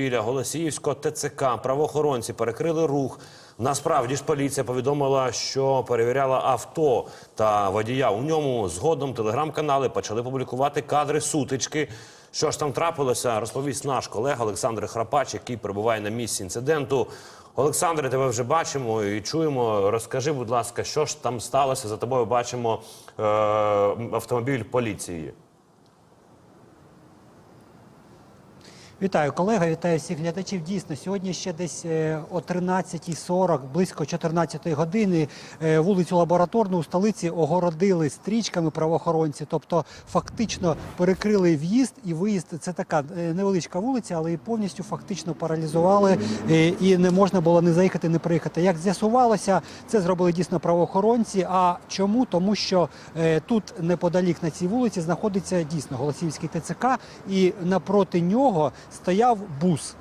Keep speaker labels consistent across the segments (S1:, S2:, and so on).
S1: Біля Голосіївського ТЦК правоохоронці перекрили рух. Насправді ж поліція повідомила, що перевіряла авто та водія. У ньому згодом телеграм-канали почали публікувати кадри сутички. Що ж там трапилося, розповість наш колега Олександр Храпач, який перебуває на місці інциденту. Олександре, тебе вже бачимо і чуємо. Розкажи, будь ласка, що ж там сталося? За тобою бачимо е- автомобіль поліції.
S2: Вітаю, колега, вітаю всіх глядачів. Дійсно, сьогодні ще десь е, о 13.40, близько 14 години, е, вулицю Лабораторну у столиці огородили стрічками правоохоронці. Тобто, фактично перекрили в'їзд і виїзд. Це така е, невеличка вулиця, але і повністю фактично паралізували і не можна було не заїхати, не приїхати. Як з'ясувалося, це зробили дійсно правоохоронці. А чому? Тому що тут неподалік на цій вулиці знаходиться дійсно Голосіївський ТЦК, і напроти нього стояв бус.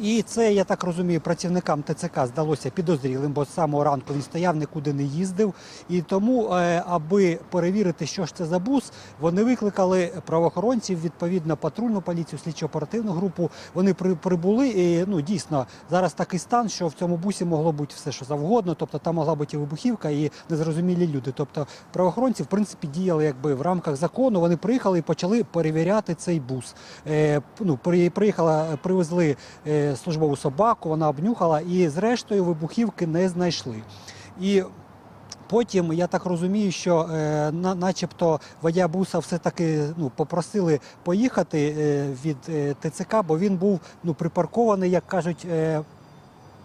S2: І це, я так розумію, працівникам ТЦК здалося підозрілим, бо з самого ранку він стояв, нікуди не їздив. І тому, е, аби перевірити, що ж це за бус, вони викликали правоохоронців, відповідно, патрульну поліцію, слідчо-оперативну групу. Вони при, прибули. І ну дійсно зараз такий стан, що в цьому бусі могло бути все, що завгодно. Тобто там могла бути і вибухівка, і незрозумілі люди. Тобто правоохоронці, в принципі, діяли якби в рамках закону. Вони приїхали і почали перевіряти цей бус. Е, ну, при, приїхала, привезли. е, службову собаку, вона обнюхала і, зрештою, вибухівки не знайшли. І Потім я так розумію, що е, на, начебто водія буса все-таки ну, попросили поїхати е, від е, ТЦК, бо він був ну, припаркований, як кажуть. Е,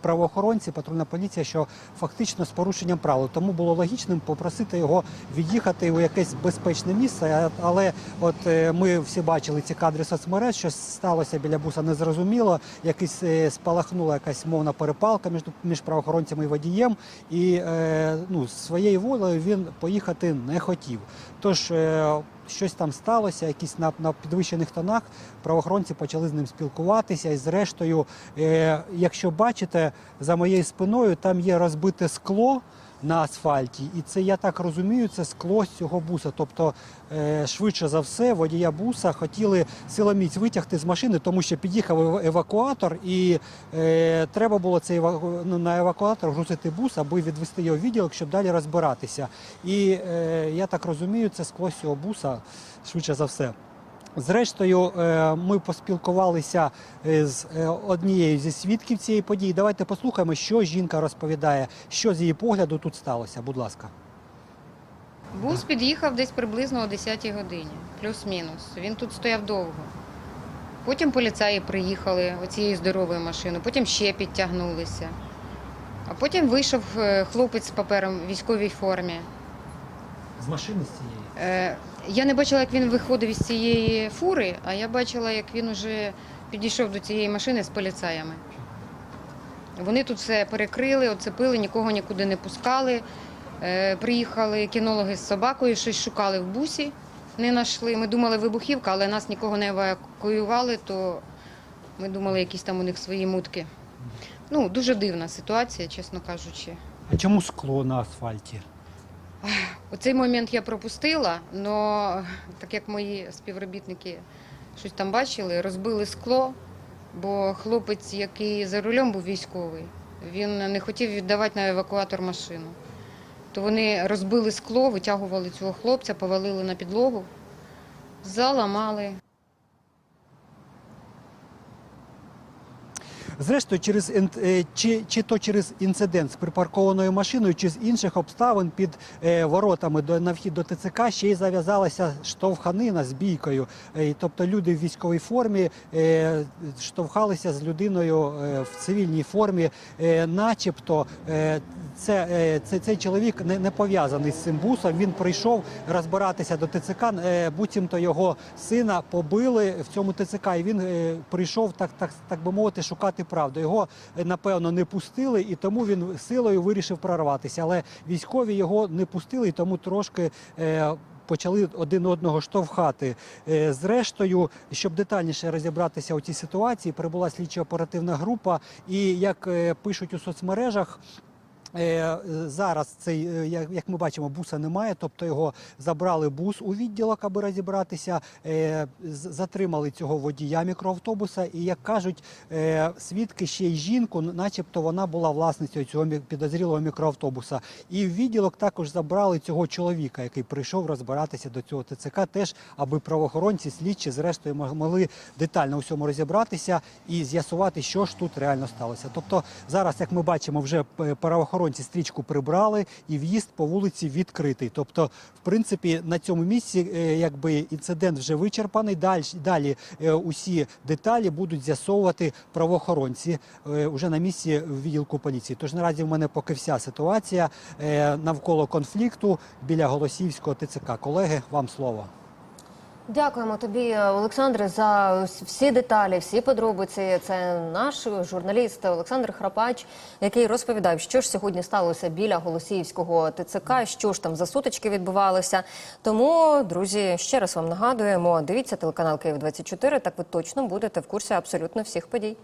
S2: Правоохоронці, патрульна поліція, що фактично з порушенням правил. Тому було логічним попросити його від'їхати у якесь безпечне місце. Але от е, ми всі бачили ці кадри соцмереж, що сталося біля буса незрозуміло. Якийсь е, спалахнула якась мовна перепалка між, між правоохоронцями і водієм. І е, ну, своєю волею він поїхати не хотів. Тож щось там сталося, якісь на, на підвищених тонах. Правоохоронці почали з ним спілкуватися. І зрештою, е, якщо бачите, за моєю спиною там є розбите скло. На асфальті, і це я так розумію, це скло з цього буса. Тобто, е, швидше за все, водія буса хотіли силоміць витягти з машини, тому що під'їхав ев- евакуатор, і е, треба було цей ну, на евакуатор грузити бус, аби відвести його в відділок, щоб далі розбиратися. І е, я так розумію, це скло цього буса швидше за все. Зрештою, е, ми поспілкувалися е, з е, однією зі свідків цієї події. Давайте послухаємо, що жінка розповідає, що з її погляду тут сталося. Будь ласка.
S3: Бус під'їхав десь приблизно о 10-й годині, плюс-мінус. Він тут стояв довго. Потім поліцаї приїхали оцією здоровою машиною, потім ще підтягнулися. А потім вийшов хлопець з папером в військовій формі.
S2: З машини з цієї.
S3: Е, Я не бачила, як він виходив із цієї фури, а я бачила, як він уже підійшов до цієї машини з поліцаями. Вони тут все перекрили, оцепили, нікого нікуди не пускали. Е, Приїхали кінологи з собакою, щось шукали в бусі, не знайшли. Ми думали, вибухівка, але нас нікого не евакуювали, то ми думали, якісь там у них свої мутки. Ну, дуже дивна ситуація, чесно кажучи.
S2: А чому скло на асфальті?
S3: Оцей момент я пропустила, але так як мої співробітники щось там бачили, розбили скло, бо хлопець, який за рулем був військовий, він не хотів віддавати на евакуатор машину. То вони розбили скло, витягували цього хлопця, повалили на підлогу, заламали.
S2: Зрештою, через е, чи, чи то через інцидент з припаркованою машиною, чи з інших обставин під е, воротами до на вхід до ТЦК ще й зав'язалася штовханина з бійкою. Е, тобто люди в військовій формі штовхалися з людиною в цивільній формі, начебто. Це, е, це, цей чоловік не, не пов'язаний з цим бусом. Він прийшов розбиратися до ТЦК. Е, буцімто його сина побили в цьому ТЦК, і він е, прийшов так, так, так би мовити, шукати правду. Його напевно не пустили, і тому він силою вирішив прорватися. Але військові його не пустили, і тому трошки. Почали один одного штовхати. Зрештою, щоб детальніше розібратися у цій ситуації, прибула слідчо-оперативна група. І як пишуть у соцмережах, Зараз цей, е, як ми бачимо, буса немає, тобто його забрали бус у відділок, аби розібратися. е, Затримали цього водія мікроавтобуса. І як кажуть, е, свідки ще й жінку, начебто вона була власницею цього підозрілого мікроавтобуса. І в відділок також забрали цього чоловіка, який прийшов розбиратися до цього ТЦК, теж аби правоохоронці, слідчі, зрештою могли детально у всьому розібратися і з'ясувати, що ж тут реально сталося. Тобто зараз, як ми бачимо, вже е, правоохоронці стрічку прибрали і в'їзд по вулиці відкритий. Тобто, в принципі, на цьому місці е, якби інцидент вже вичерпаний. Далі, далі е, усі деталі будуть з'ясовувати правоохоронці е, уже на місці відділку поліції. Тож наразі в мене поки вся ситуація е, навколо конфлікту біля Голосіївського ТЦК. Колеги, вам слово.
S4: Дякуємо тобі, Олександре, за всі деталі, всі подробиці. Це наш журналіст Олександр Храпач, який розповідав, що ж сьогодні сталося біля Голосіївського ТЦК, що ж там за сутички відбувалися. Тому, друзі, ще раз вам нагадуємо: дивіться телеканал Київ 24 Так ви точно будете в курсі абсолютно всіх подій.